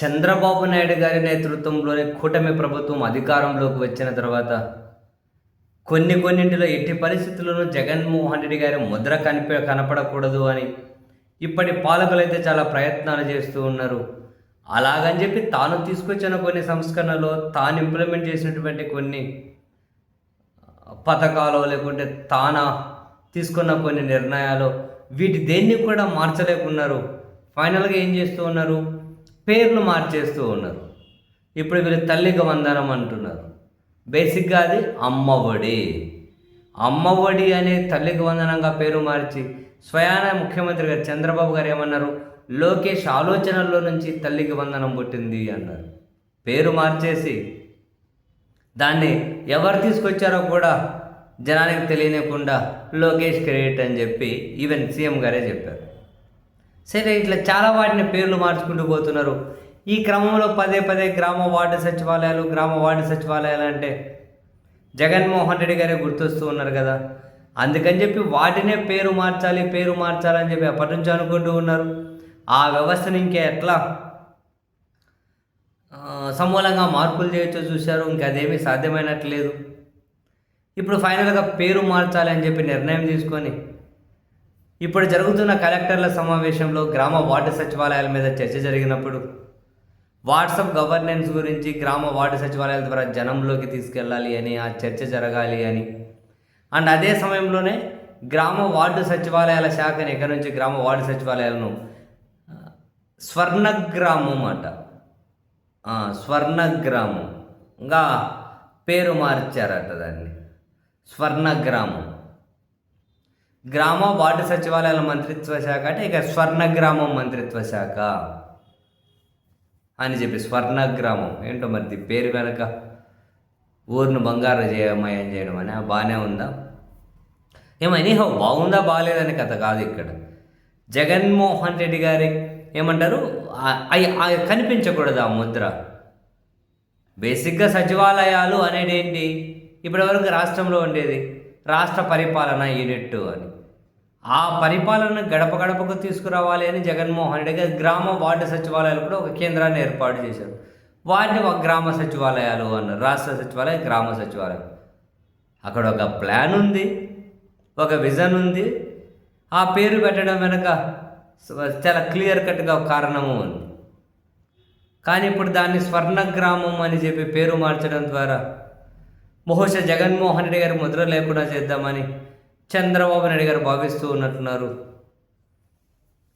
చంద్రబాబు నాయుడు గారి నేతృత్వంలోని కూటమి ప్రభుత్వం అధికారంలోకి వచ్చిన తర్వాత కొన్ని కొన్నింటిలో ఎట్టి పరిస్థితుల్లోనూ జగన్మోహన్ రెడ్డి గారి ముద్ర కనిప కనపడకూడదు అని ఇప్పటి పాలకులు అయితే చాలా ప్రయత్నాలు చేస్తూ ఉన్నారు. అలాగని చెప్పి తాను తీసుకొచ్చిన కొన్ని సంస్కరణలో తాను ఇంప్లిమెంట్ చేసినటువంటి కొన్ని పథకాలు లేకుంటే తాన తీసుకున్న కొన్ని నిర్ణయాలు వీటి దేన్ని కూడా మార్చలేకున్నారు. ఫైనల్గా ఏం చేస్తూ ఉన్నారు? పేర్లు మార్చేస్తూ ఉన్నారు. ఇప్పుడు వీళ్ళు తల్లికి వందనం అంటున్నారు. బేసిక్గా అది అమ్మఒడి. అమ్మఒడి అనే తల్లికి వందనంగా పేరు మార్చి స్వయాన ముఖ్యమంత్రి గారు చంద్రబాబు గారు ఏమన్నారు? లోకేష్ ఆలోచనల్లో నుంచి తల్లికి వందనం పుట్టింది అన్నారు. పేరు మార్చేసి దాన్ని ఎవరు తీసుకొచ్చారో కూడా జనానికి తెలియనికుండా లోకేష్ క్రెడిట్ అని చెప్పి ఈవెన్ సీఎం గారే చెప్పారు. సరే ఇట్లా చాలా వాటిని పేర్లు మార్చుకుంటూ పోతున్నారు. ఈ క్రమంలో పదే పదే గ్రామ వార్డు సచివాలయాలు గ్రామ వార్డు సచివాలయాలు అంటే జగన్మోహన్ రెడ్డి గారే గుర్తొస్తూ ఉన్నారు కదా. అందుకని చెప్పి వాటినే పేరు మార్చాలి పేరు మార్చాలని చెప్పి అప్పటి నుంచో అనుకుంటూ ఉన్నారు. ఆ వ్యవస్థను ఇంకా ఎట్లా సమూలంగా మార్పులు చేయొచ్చో చూశారు. ఇంకా అదేమీ సాధ్యమైనట్లేదు. ఇప్పుడు ఫైనల్గా పేరు మార్చాలి అని చెప్పి నిర్ణయం తీసుకొని ఇప్పుడు జరుగుతున్న కలెక్టర్ల సమావేశంలో గ్రామ వార్డు సచివాలయాల మీద చర్చ జరిగినప్పుడు వాట్సాప్ గవర్నెన్స్ గురించి గ్రామ వార్డు సచివాలయాల ద్వారా జనంలోకి తీసుకెళ్ళాలి అని ఆ చర్చ జరగాలి అని. అండ్ అదే సమయంలోనే గ్రామ వార్డు సచివాలయాల శాఖని ఎక్కడి నుంచి గ్రామ వార్డు సచివాలయాలను స్వర్ణగ్రామం అట. ఆ, స్వర్ణగ్రామం. ఇంకా పేరు మార్చారట దాన్ని. స్వర్ణగ్రామం. గ్రామ వార్డు సచివాలయాల మంత్రిత్వ శాఖ అంటే ఇక స్వర్ణ గ్రామం మంత్రిత్వ శాఖ అని చెప్పి స్వర్ణ గ్రామం ఏంటో మరి పేరు వెనక? ఊరిని బంగారు చేయమయం చేయడం అని? బాగానే ఉందా? ఏమో ఎనీహో బాగుందా బాగాలేదని కథ కాదు ఇక్కడ. జగన్మోహన్ రెడ్డి గారి ఏమంటారు? కనిపించకూడదు ఆ ముద్ర. బేసిక్గా సచివాలయాలు అనేది ఏంటి ఇప్పటివరకు రాష్ట్రంలో ఉండేది. రాష్ట్ర పరిపాలన యూనిట్ అని. ఆ పరిపాలన గడప గడపకు తీసుకురావాలి అని జగన్మోహన్ రెడ్డి గారు గ్రామ వార్డు సచివాలయాలు కూడా ఒక కేంద్రాన్ని ఏర్పాటు చేశారు. వాటిని ఒక గ్రామ సచివాలయాలు అన్నారు. రాష్ట్ర సచివాలయం గ్రామ సచివాలయం. అక్కడ ఒక ప్లాన్ ఉంది ఒక విజన్ ఉంది. ఆ పేరు పెట్టడం వెనక చాలా క్లియర్ కట్గా ఒక కారణము ఉంది. కానీ ఇప్పుడు దాన్ని స్వర్ణ గ్రామం అని చెప్పి పేరు మార్చడం ద్వారా బహుశా జగన్మోహన్ రెడ్డి గారి ముద్ర లేకుండా చేద్దామని చంద్రబాబు నాయుడు గారు భావిస్తూ ఉన్నట్టున్నారు.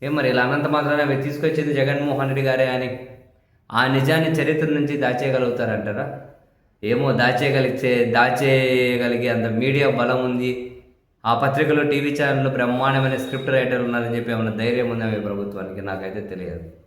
ఏం మరి ఇలా అనంత మాత్రాన అవి తీసుకొచ్చేది జగన్మోహన్ రెడ్డి గారే అని ఆ నిజాన్ని చరిత్ర నుంచి దాచేయగలుగుతారంటారా? ఏమో దాచేయగలిగితే దాచేయగలిగే అంత మీడియా బలం ఉంది. ఆ పత్రికలో టీవీ ఛానల్లో బ్రహ్మాండమైన స్క్రిప్ట్ రైటర్లు ఉన్నారని చెప్పి ఏమైనా ధైర్యం ఉందా మీ ప్రభుత్వానికి? నాకైతే తెలియదు.